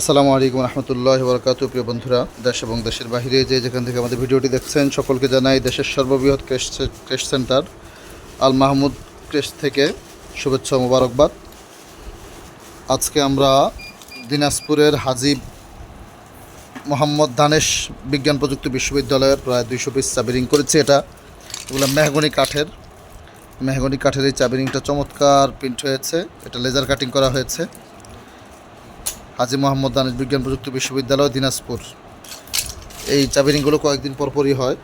আসসালামু আলাইকুম রহমতুল্লাহ বরকাত, প্রিয় বন্ধুরা, দেশ এবং দেশের বাহিরে যে যেখান থেকে আমাদের ভিডিওটি দেখছেন, সকলকে জানাই দেশের সর্ববৃহৎ creche centre, Al Mahmud creche থেকে শুভেচ্ছা মোবারকবাদ। আজকে আমরা দিনাজপুরের হাজিব মোহাম্মদ দানেশ বিজ্ঞান প্রযুক্তি বিশ্ববিদ্যালয়ের প্রায় দুইশো পিস চাবিরিং করেছি এটা। এগুলো মেহগনি কাঠের। মেহগনি কাঠের এই চাবিরিংটা চমৎকার প্রিন্ট হয়েছে। এটা লেজার কাটিং করা হয়েছে। হাজি মোহাম্মদ দানেশ বিজ্ঞান প্রযুক্তি বিশ্ববিদ্যালয়, দিনাজপুর। এই চাবিরিংগুলো কয়েকদিন পরপরই হয়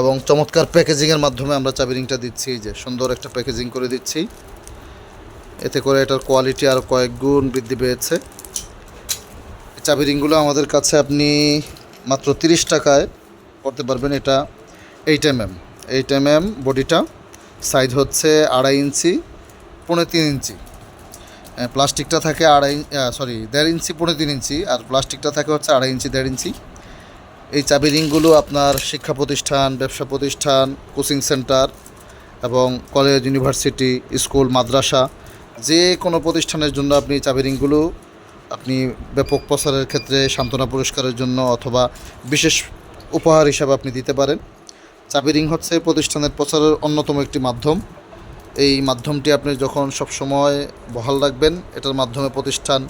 এবং চমৎকার প্যাকেজিংয়ের মাধ্যমে আমরা চাবিরিংটা দিচ্ছি। এই যে সুন্দর একটা প্যাকেজিং করে দিচ্ছি। এতে করে এটার কোয়ালিটি আর কয়েক গুণ বৃদ্ধি পেয়েছে। চাবিরিংগুলো আমাদের কাছে আপনি মাত্র তিরিশ টাকায় করতে পারবেন এটা eight M M eight M M বডিটা সাইজ হচ্ছে আড়াই ইঞ্চি, পৌনে তিন ইঞ্চি। প্লাস্টিকটা থাকে আড়াই সরি দেড় ইঞ্চি পনেরো তিন ইঞ্চি, আর প্লাস্টিকটা থাকে হচ্ছে আড়াই ইঞ্চি, দেড় ইঞ্চি। এই চাবি রিংগুলো আপনার শিক্ষা প্রতিষ্ঠান, ব্যবসা প্রতিষ্ঠান, কোচিং সেন্টার এবং কলেজ, ইউনিভার্সিটি, স্কুল, মাদ্রাসা, যে কোনো প্রতিষ্ঠানের জন্য আপনি চাবি রিংগুলো আপনি ব্যাপক প্রচারের ক্ষেত্রে সান্ত্বনা পুরস্কারের জন্য অথবা বিশেষ উপহার হিসাবে আপনি দিতে পারেন। চাবি রিং হচ্ছে প্রতিষ্ঠানের প্রচারের অন্যতম একটি মাধ্যম। এই মাধ্যমটি আপনি যখন সবসময় বহাল রাখবেন, এটার মাধ্যমে প্রতিষ্ঠান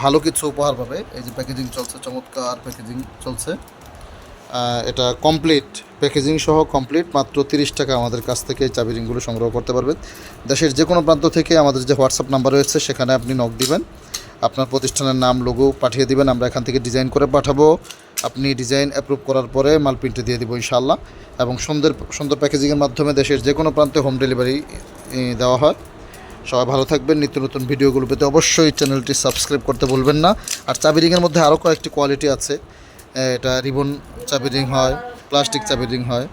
ভালো কিছু উপহার পাবে। এই যে প্যাকেজিং চলছে, চমৎকার প্যাকেজিং চলছে। এটা কমপ্লিট প্যাকেজিং সহ কমপ্লিট মাত্র তিরিশ টাকা আমাদের কাছ থেকে চাবি রিংগুলো সংগ্রহ করতে পারবেন। দেশের যে কোনো প্রান্ত থেকে আমাদের যে হোয়াটসঅ্যাপ নাম্বার রয়েছে, সেখানে আপনি নক দিবেন। আপনার প্রতিষ্ঠানের নাম লোগো পাঠিয়ে দিবেন, আমরা এখান থেকে ডিজাইন করে পাঠাবো। আপনি ডিজাইন অ্যাপ্রুভ করার পরে মাল প্রিন্টে দিয়ে দিব ইনশাল্লাহ এবং সুন্দর সুন্দর প্যাকেজিংয়ের মাধ্যমে দেশের যে কোনো প্রান্তে হোম ডেলিভারি দেওয়া হয়। সবাই ভালো থাকবেন। নিত্য নতুন ভিডিওগুলো পেতে অবশ্যই চ্যানেলটি সাবস্ক্রাইব করতে ভুলবেন না। আর চাবি রিংয়ের মধ্যে আরও কয়েকটি কোয়ালিটি আছে। এটা রিবন চাবি রিং হয় প্লাস্টিক চাবি রিং হয়।